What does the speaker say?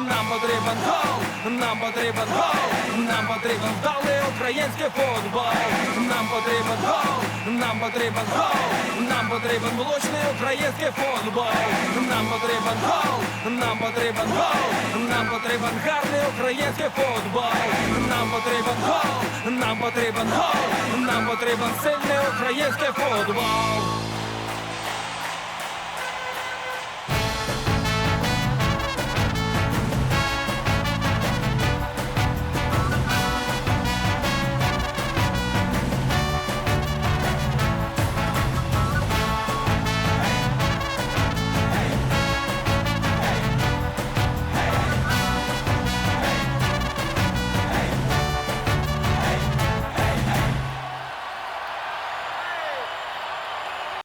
нам потрібен гол, нам потрібен гол, нам потрібен вдалий український футбол, нам потрібен гол, нам потрібен гол, нам потрібен влучний український футбол, нам потрібен гол, нам потрібен гол, нам потрібен гарний український футбол, нам потрібен гол, нам потрібен гол, нам потрібен сильний український футбол.